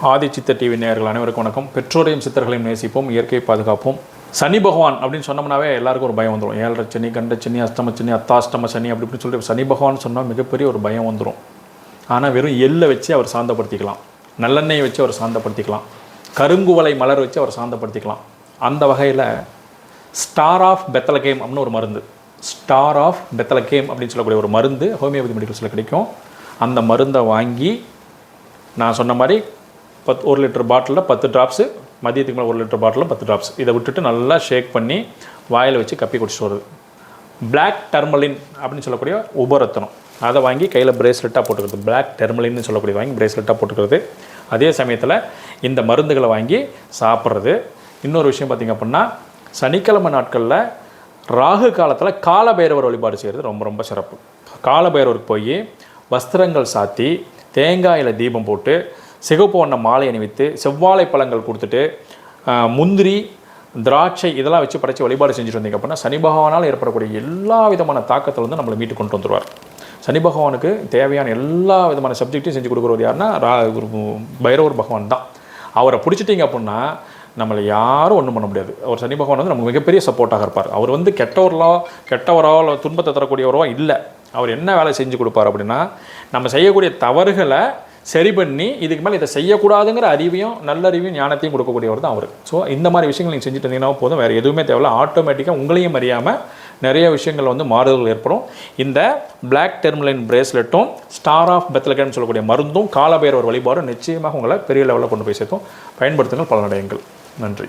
ஆதி சித்த டிவி நேயர்கள் அனைவருக்கும் வணக்கம். பெற்றோரையும் சித்தர்களையும் நேசிப்போம் இயற்கை பாதுகாப்போம். சனி பகவான் அப்படின்னு சொன்னோம்னாவே எல்லாருக்கும் ஒரு பயம் வந்துடும் ஏழரை சனி கண்ட சனி அஷ்டம சனி அத்தாஷ்டம சனி அப்படி இப்படின்னு சொல்லிட்டு சனி பகவான் சொன்னால் மிகப்பெரிய ஒரு பயம் வந்துடும் ஆனால் வெறும் எள்ளை வச்சு அவர் சாந்தப்படுத்திக்கலாம். நல்லெண்ணெயை வச்சு அவர் சாந்தப்படுத்திக்கலாம். கருங்குவலை மலர் வச்சு அவர் சாந்தப்படுத்திக்கலாம். அந்த வகையில் ஸ்டார் ஆஃப் பெத்தலகேம் அப்படின்னு ஒரு மருந்து. ஸ்டார் ஆஃப் பெத்தலகேம் அப்படின்னு சொல்லக்கூடிய ஒரு மருந்து ஹோமியோபதி மெடிக்கல்ஸில் கிடைக்கும். அந்த மருந்தை வாங்கி நான் சொன்ன மாதிரி பத் ஒரு லிட்டர் பாட்டிலில் பத்து ட்ராப்ஸு மதியத்துக்கு மேலே ஒரு லிட்டர் பாட்டிலில் பத்து ட்ராப்ஸ் இதை விட்டுட்டு நல்லா ஷேக் பண்ணி வாயில் வச்சு கப்பி குடிச்சிட்டு வருது பிளாக் டர்மலின் அப்படின்னு சொல்லக்கூடிய உபரத்தனம். அதை வாங்கி கையில் பிரேஸ்லெட்டாக போட்டுக்கிறது. பிளாக் டெர்மலின்னு சொல்லக்கூடிய வாங்கி பிரேஸ்லெட்டாக போட்டுக்கிறது. அதே சமயத்தில் இந்த மருந்துகளை வாங்கி சாப்பிட்றது. இன்னொரு விஷயம் பார்த்திங்க அப்படின்னா சனிக்கிழமை நாட்களில் ராகு காலத்தில் காலபைரவர் வழிபாடு செய்கிறது ரொம்ப ரொம்ப சிறப்பு. காலபைரவருக்கு போய் வஸ்திரங்கள் சாத்தி தேங்காயில் தீபம் போட்டு சிகப்பு வண்ண மாலை அணிவித்து செவ்வாழை பழங்கள் கொடுத்துட்டு முந்திரி திராட்சை இதெல்லாம் வச்சு படைச்சு வழிபாடு செஞ்சுட்டு வந்தீங்க அப்படின்னா சனி பகவானால் ஏற்படக்கூடிய எல்லா விதமான தாக்கத்தில் வந்து நம்மளை மீட்டு கொண்டு வந்துருவார். சனி பகவானுக்கு தேவையான எல்லா விதமான சப்ஜெக்ட்டையும் செஞ்சு கொடுக்குறது யாருன்னா ரா ஒரு பைரவர் பகவான் தான். அவரை பிடிச்சிட்டிங்க அப்படின்னா நம்மளை யாரும் ஒன்றும் பண்ண முடியாது. அவர் சனி பகவான் வந்து நமக்கு மிகப்பெரிய சப்போர்ட்டாக இருப்பார். அவர் வந்து கெட்டவர்களோ கெட்டவரோ இல்லை துன்பத்தை தரக்கூடியவரோ இல்லை. அவர் என்ன வேலை செஞ்சு கொடுப்பார் அப்படின்னா நம்ம செய்யக்கூடிய தவறுகளை சரி பண்ணி இதுக்கு மேலே இதை செய்யக்கூடாதுங்கிற அறிவையும் நல்லறிவையும் ஞானத்தையும் கொடுக்கக்கூடியவர் தான் அவர். ஸோ இந்த மாதிரி விஷயங்கள் நீங்கள் செஞ்சுட்டு இருந்தீங்கன்னா போதும். வேறு எதுவுமே தேவையில்ல. ஆட்டோமேட்டிக்காக உங்களையும் அறியாமல் நிறைய விஷயங்கள் வந்து மாறுதல் ஏற்படும். இந்த பிளாக் டெர்மலைன் பிரேஸ்லெட்டும் ஸ்டார் ஆஃப் பெத்லகேன்னு சொல்லக்கூடிய மருந்தும் காலபைரவர் வழிபாடும் நிச்சயமாக உங்களை பெரிய லெவலில் கொண்டு போய் சேர்த்தும் பயன்படுத்துங்கள் பலனடையுங்கள். நன்றி.